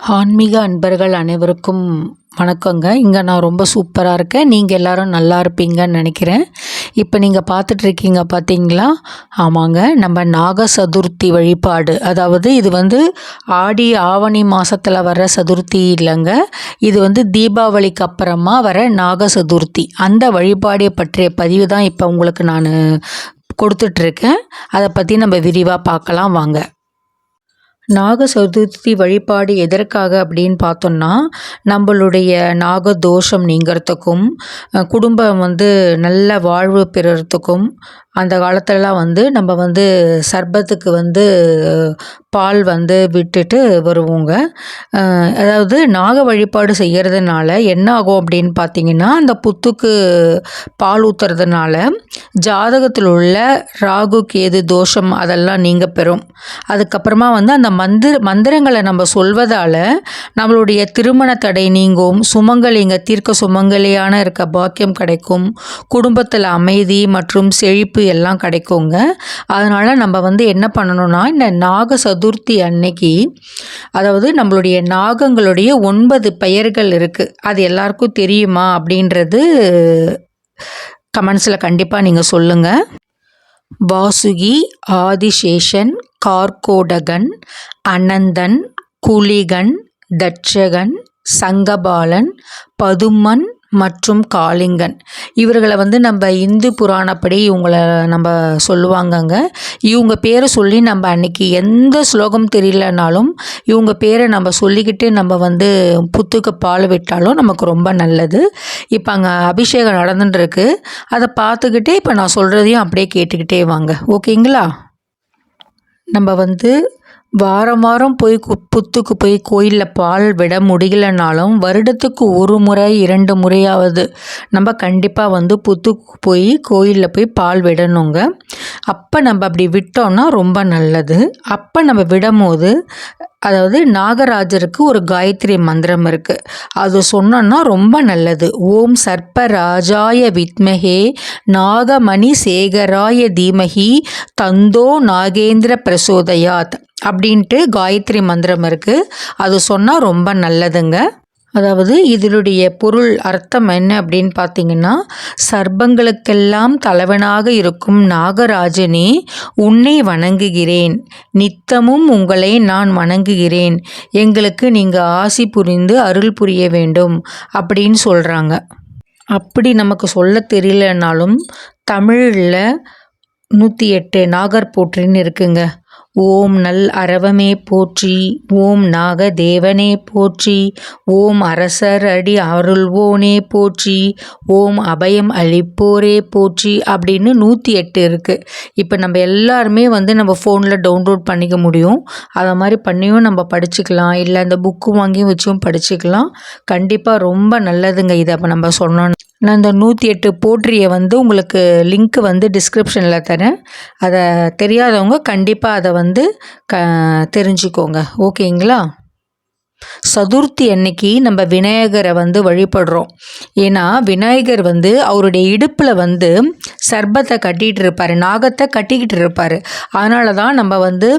ஆன்மீக அன்பர்கள் அனைவருக்கும் வணக்கங்க. இங்கே நான் ரொம்ப சூப்பராக இருக்கேன். நீங்கள் எல்லோரும் நல்லா இருப்பீங்கன்னு நினைக்கிறேன். இப்போ நீங்கள் பார்த்துட்ருக்கீங்க பார்த்தீங்களா ஆமாங்க. நம்ம நாக சதுர்த்தி வழிபாடு. அதாவது இது வந்து ஆடி ஆவணி மாதத்தில் வர சதுர்த்தி இல்லைங்க. இது வந்து தீபாவளிக்கு அப்புறமா வர நாக சதுர்த்தி அந்த வழிபாடை பற்றிய பதிவு தான் இப்போ உங்களுக்கு நான் கொடுத்துட்ருக்கேன் அதை பற்றி நம்ம விரிவாக பார்க்கலாம். வாங்க. நாக சதுர்த்தி வழிபாடு எதற்காக அப்படின்னு பார்த்தோம்னா நம்மளுடைய நாக தோஷம் நீங்கிறதுக்கும் குடும்பம் வந்து நல்ல வாழ்வு பெறுறதுக்கும் அந்த காலத்துலலாம் வந்து நம்ம வந்து சர்பத்துக்கு வந்து பால் வந்து விட்டுட்டு வருவோங்க. அதாவது நாக வழிபாடு செய்கிறதுனால என்ன ஆகும் அப்படின்னு பார்த்தீங்கன்னா அந்த புத்துக்கு பால் ஊற்றுறதுனால ஜாதகத்தில் உள்ள ராகு கேது தோஷம் அதெல்லாம் நீங்க பெறும். அதுக்கப்புறமா வந்து அந்த மந்திர மந்திரங்களை நம்ம சொல்வதால் நம்மளுடைய திருமண தடை நீங்கும் சுமங்கலிங்க தீர்க்க சுமங்கலியான இருக்க பாக்கியம் கிடைக்கும். குடும்பத்தில் அமைதி மற்றும் செழிப்பு எல்லாம் கிடைக்குங்க. அதனால் நம்ம வந்து என்ன பண்ணணும்னா இந்த நாக சதுர்த்தி அன்னைக்கு அதாவது நம்மளுடைய நாகங்களுடைய ஒன்பது பெயர்கள் இருக்குது அது எல்லாருக்கும் தெரியுமா அப்படின்றது கமெண்ட்ஸில் கண்டிப்பாக நீங்கள் சொல்லுங்கள் வாசுகி ஆதிசேஷன் கார்கோடகன் அனந்தன் குலிகன் தட்சகன் சங்கபாலன் பதுமன் மற்றும் காளிங்கன். இவர்களை வந்து நம்ம இந்து புராணப்படி இவங்கள நம்ம சொல்லுவாங்கங்க. இவங்க பேரை சொல்லி நம்ம அன்னைக்கு எந்த ஸ்லோகம் தெரியலனாலும் இவங்க பேரை நம்ம சொல்லிக்கிட்டு நம்ம வந்து புத்துக்கு பால் விட்டாலும் நமக்கு ரொம்ப நல்லது. இப்போ அங்கே அபிஷேகம் நடந்துட்டுருக்கு அதை பார்த்துக்கிட்டே இப்போ நான் சொல்கிறதையும் அப்படியே கேட்டுக்கிட்டே வாங்க. ஓகேங்களா? நம்ம வந்து வாரம் வாரம் போய் புத்துக்கு போய் கோயிலில் பால் விட முடியலனாலும் வருடத்துக்கு ஒரு முறை இரண்டு முறையாவது நம்ம கண்டிப்பாக வந்து புத்துக்கு போய் கோயிலில் போய் பால் விடணுங்க. அப்போ நம்ம அப்படி விட்டோம்னா ரொம்ப நல்லது. அப்போ நம்ம விடும் போது அதாவது நாகராஜருக்கு ஒரு காயத்ரி மந்திரம் இருக்குது அது சொன்னோன்னா ரொம்ப நல்லது. ஓம் சர்ப்ப ராஜாய வித்மகே நாகமணி சேகராய தீமகி தந்தோ நாகேந்திர பிரசோதயாத் அப்படின்ட்டு காயத்ரி மந்திரம் இருக்குது அது சொன்னால் ரொம்ப நல்லதுங்க. அதாவது இதனுடைய பொருள் அர்த்தம் என்ன அப்படின்னு பார்த்தீங்கன்னா சர்ப்பங்களுக்கெல்லாம் தலைவனாக இருக்கும் நாகராஜனே உன்னை வணங்குகிறேன். நித்தமும் உங்களை நான் வணங்குகிறேன். எங்களுக்கு நீங்கள் ஆசி புரிந்து அருள் புரிய வேண்டும் அப்படின்னு சொல்கிறாங்க அப்படி நமக்கு சொல்ல தெரியலனாலும் தமிழில் நூற்றி எட்டு நாகர் போற்றின்னு இருக்குங்க. ஓம் நல் அரவமே போற்றி ஓம் நாக தேவனே போற்றி ஓம் அரசர் அடி அருள்வோனே போற்றி ஓம் அபயம் அளிப்போரே போற்றி அப்படின்னு நூற்றி எட்டு இருக்குது இப்போ நம்ம எல்லாருமே வந்து நம்ம ஃபோனில் டவுன்லோட் பண்ணிக்க முடியும். அதை மாதிரி பண்ணியும் நம்ம படிச்சுக்கலாம். இல்லை அந்த புக்கு வாங்கியும் வச்சும் படிச்சுக்கலாம். கண்டிப்பாக ரொம்ப நல்லதுங்க இதை அப்போ நம்ம சொன்னோம் நான் இந்த நூற்றி எட்டு போற்றியை வந்து உங்களுக்கு லிங்க்கு வந்து டிஸ்கிரிப்ஷனில் தரேன். அதை தெரியாதவங்க கண்டிப்பாக அதை வந்து க தெரிஞ்சுக்கோங்க. ஓகேங்களா சதுர்த்தி அன்னைக்கு நம்ம விநாயகரை வந்து வழிபடுறோம். ஏன்னா விநாயகர் வந்து அவருடைய இடுப்பில் வந்து சர்பத்தை கட்டிகிட்டு இருப்பார் நாகத்தை கட்டிக்கிட்டு இருப்பார். அதனால தான் நம்ம வந்து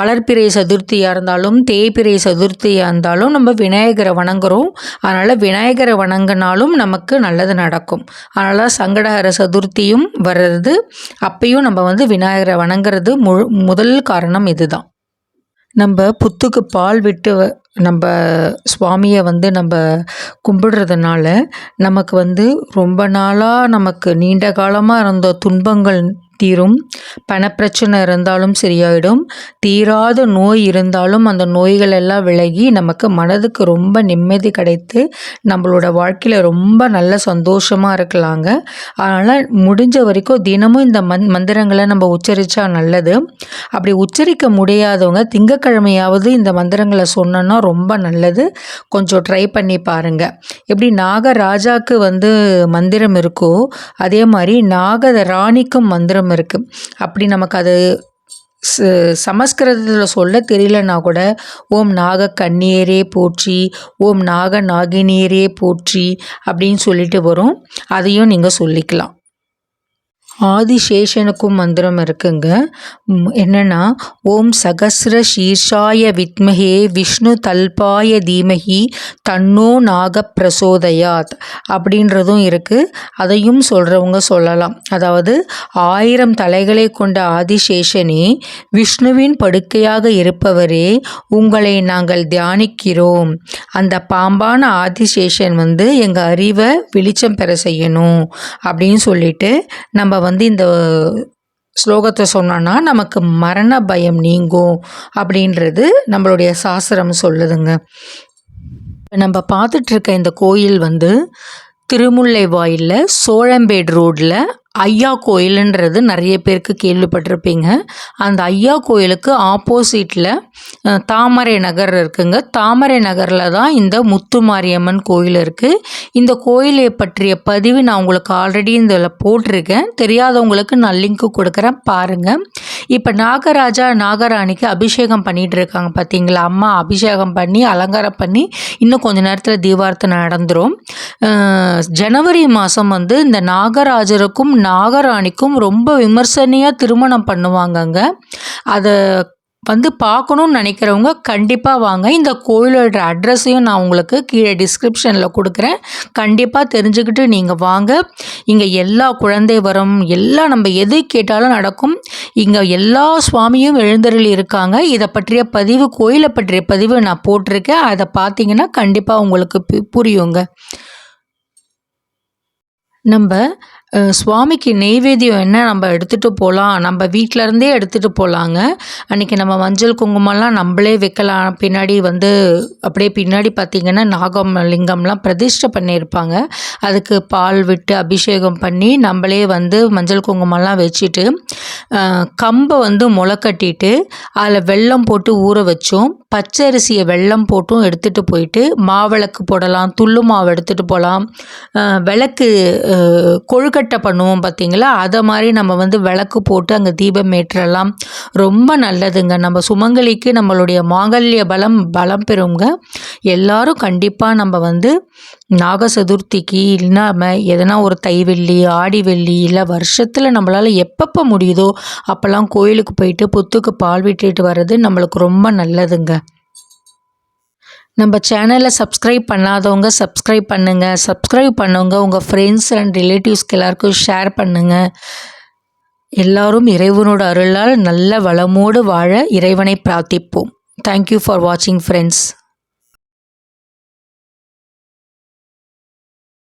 வளர்ப்பிறை சதுர்த்தியாக இருந்தாலும் தேய்பிறை சதுர்த்தியாக இருந்தாலும் நம்ம விநாயகரை வணங்குறோம். அதனால் விநாயகரை வணங்கினாலும் நமக்கு நல்லது நடக்கும். அதனால் சங்கடஹர சதுர்த்தியும் வர்றது அப்பையும் நம்ம வந்து விநாயகரை வணங்குறது முழு முதல் காரணம் இதுதான். நம்ம புத்துக்கு பால் விட்டு நம்ம சுவாமியை வந்து நம்ம கும்பிடுறதுனால நமக்கு வந்து ரொம்ப நாளாக நமக்கு நீண்ட காலமாக இருந்த துன்பங்கள் தீரும். பணப்பிரச்சனை இருந்தாலும் சரியாயிடும். தீராத நோய் இருந்தாலும் அந்த நோய்கள் எல்லாம் விலகி நமக்கு மனதுக்கு ரொம்ப நிம்மதி கிடைத்து நம்மளோட வாழ்க்கையில் ரொம்ப நல்ல சந்தோஷமாக இருக்கலாங்க. அதனால் முடிஞ்ச வரைக்கும் தினமும் இந்த மந் மந்திரங்களை நம்ம உச்சரித்தா நல்லது. அப்படி உச்சரிக்க முடியாதவங்க திங்கக்கிழமையாவது இந்த மந்திரங்களை சொன்னோன்னா ரொம்ப நல்லது. கொஞ்சம் ட்ரை பண்ணி பாருங்கள் எப்படி நாகராஜாவுக்கு வந்து மந்திரம் இருக்கோ அதே மாதிரி நாக ராணிக்கும் மந்திரம் இருக்குது அப்படி நமக்கு அது சமஸ்கிருதத்தில் சொல்ல தெரியலனா கூட ஓம் நாக கண்ணீரே போற்றி ஓம் நாக நாகினியரே போற்றி அப்படின்னு சொல்லிட்டு வரும். அதையும் நீங்கள் சொல்லிக்கலாம். ஆதிசேஷனுக்கும் மந்திரம் இருக்குங்க. என்னென்னா ஓம் சகசிர சீர்ஷாய வித்மஹே விஷ்ணு தல்பாய தீமஹி தன்னோ நாக பிரசோதயாத் அப்படின்றதும் இருக்குது அதையும் சொல்கிறவங்க சொல்லலாம். அதாவது ஆயிரம் தலைகளை கொண்ட ஆதிசேஷனே விஷ்ணுவின் படுக்கையாக இருப்பவரே உங்களை நாங்கள் தியானிக்கிறோம். அந்த பாம்பான ஆதிசேஷன் வந்து எங்கள் அறிவை வெளிச்சம் பெற செய்யணும் அப்படின்னு சொல்லிட்டு நம்ம வந்து இந்த ஸ்லோகத்தை சொன்னோன்னா நமக்கு மரண பயம் நீங்கும் அப்படின்றது நம்மளுடைய சாஸ்திரம் சொல்லுதுங்க. நம்ம பார்த்துட்ருக்க இந்த கோயில் வந்து திருமுல்லை வாயிலில் சோழம்பேடு ரோட்டில் ஐயா கோயிலுன்றது நிறைய பேருக்கு கேள்விப்பட்டிருப்பீங்க. அந்த ஐயா கோயிலுக்கு ஆப்போசிட்டில் தாமரை நகர் இருக்குங்க. தாமரை நகரில் தான் இந்த முத்துமாரியம்மன் கோயில் இருக்குது இந்த கோயிலை பற்றிய பதிவு நான் உங்களுக்கு ஆல்ரெடி இதில் போட்டிருக்கேன். தெரியாதவங்களுக்கு நான் லிங்க்கு கொடுக்குறேன். பாருங்கள் இப்போ நாகராஜா நாகராணிக்கு அபிஷேகம் பண்ணிகிட்டு இருக்காங்க பார்த்தீங்களா அம்மா அபிஷேகம் பண்ணி அலங்காரம் பண்ணி இன்னும் கொஞ்ச நேரத்தில் தீபார்த்தனை நடந்துடும் ஜனவரி மாதம் வந்து இந்த நாகராஜருக்கும் நாகராணிக்கும் ரொம்ப விமர்சனையாக திருமணம் பண்ணுவாங்கங்க. அதை வந்து பார்க்கணுன்னு நினைக்கிறவங்க கண்டிப்பாக வாங்க. இந்த கோயிலோட அட்ரஸையும் நான் உங்களுக்கு கீழே டிஸ்கிரிப்ஷனில் கொடுக்குறேன். கண்டிப்பாக தெரிஞ்சுக்கிட்டு நீங்கள் வாங்க. இங்கே எல்லா குழந்தை வரும் எல்லாம் நம்ம எது கேட்டாலும் நடக்கும். இங்கே எல்லா சுவாமியும் எழுந்தருளி இருக்காங்க. இதை பற்றிய பதிவு கோயிலை பற்றிய பதிவு நான் போட்டிருக்கேன். அதை பார்த்தீங்கன்னா கண்டிப்பாக உங்களுக்கு பு- புரியுங்க. நம்ம சுவாமிக்கு நெய்வேத்தியம் என்ன நம்ம எடுத்துகிட்டு போகலாம் நம்ம வீட்டிலருந்தே எடுத்துகிட்டு போகலாங்க அன்றைக்கி நம்ம மஞ்சள் குங்குமம்லாம் நம்மளே வைக்கலாம். பின்னாடி வந்து அப்படியே பின்னாடி பார்த்திங்கன்னா நாகம் லிங்கம்லாம் பிரதிஷ்டை பண்ணியிருப்பாங்க. அதுக்கு பால் விட்டு அபிஷேகம் பண்ணி நம்மளே வந்து மஞ்சள் குங்குமம்லாம் வச்சுட்டு கம்பை வந்து முளை கட்டிட்டு அதில் வெல்லம் போட்டு ஊற வச்சோம். பச்சரிசியை வெல்லம் போட்டும் எடுத்துகிட்டு போயிட்டு மாவிளக்கு போடலாம் துள்ளு மாவு எடுத்துகிட்டு போகலாம் விளக்கு கொழுக்கட்டை பண்ணுவோம் பார்த்தீங்களா அதை மாதிரி நம்ம வந்து விளக்கு போட்டு அங்கே தீபம் ஏற்றலாம். ரொம்ப நல்லதுங்க. நம்ம சுமங்கலிக்கு நம்மளுடைய மாங்கல்ய பலம் பலம் பெறுங்க. எல்லாரும் கண்டிப்பாக நம்ம வந்து நாக சதுர்த்திக்கு இல்லாமல் எதனா ஒரு தை வெள்ளி ஆடி வெள்ளி இல்லை வருஷத்தில் நம்மளால் எப்பப்போ முடியுதோ அப்போல்லாம் கோயிலுக்கு போயிட்டு புத்துக்கு பால் விட்டுட்டு வர்றது நம்மளுக்கு ரொம்ப நல்லதுங்க. நம்ம சேனலை சப்ஸ்கிரைப் பண்ணாதவங்க சப்ஸ்கிரைப் பண்ணுங்கள் சப்ஸ்கிரைப் பண்ணவங்க உங்கள் ஃப்ரெண்ட்ஸ் அண்ட் ரிலேட்டிவ்ஸ்க்கு எல்லாருக்கும் ஷேர் பண்ணுங்கள் எல்லாரும் இறைவனோட அருளால் நல்ல வளமோடு வாழ இறைவனை பிரார்த்திப்போம். தேங்க்யூ ஃபார் வாட்சிங் ஃப்ரெண்ட்ஸ்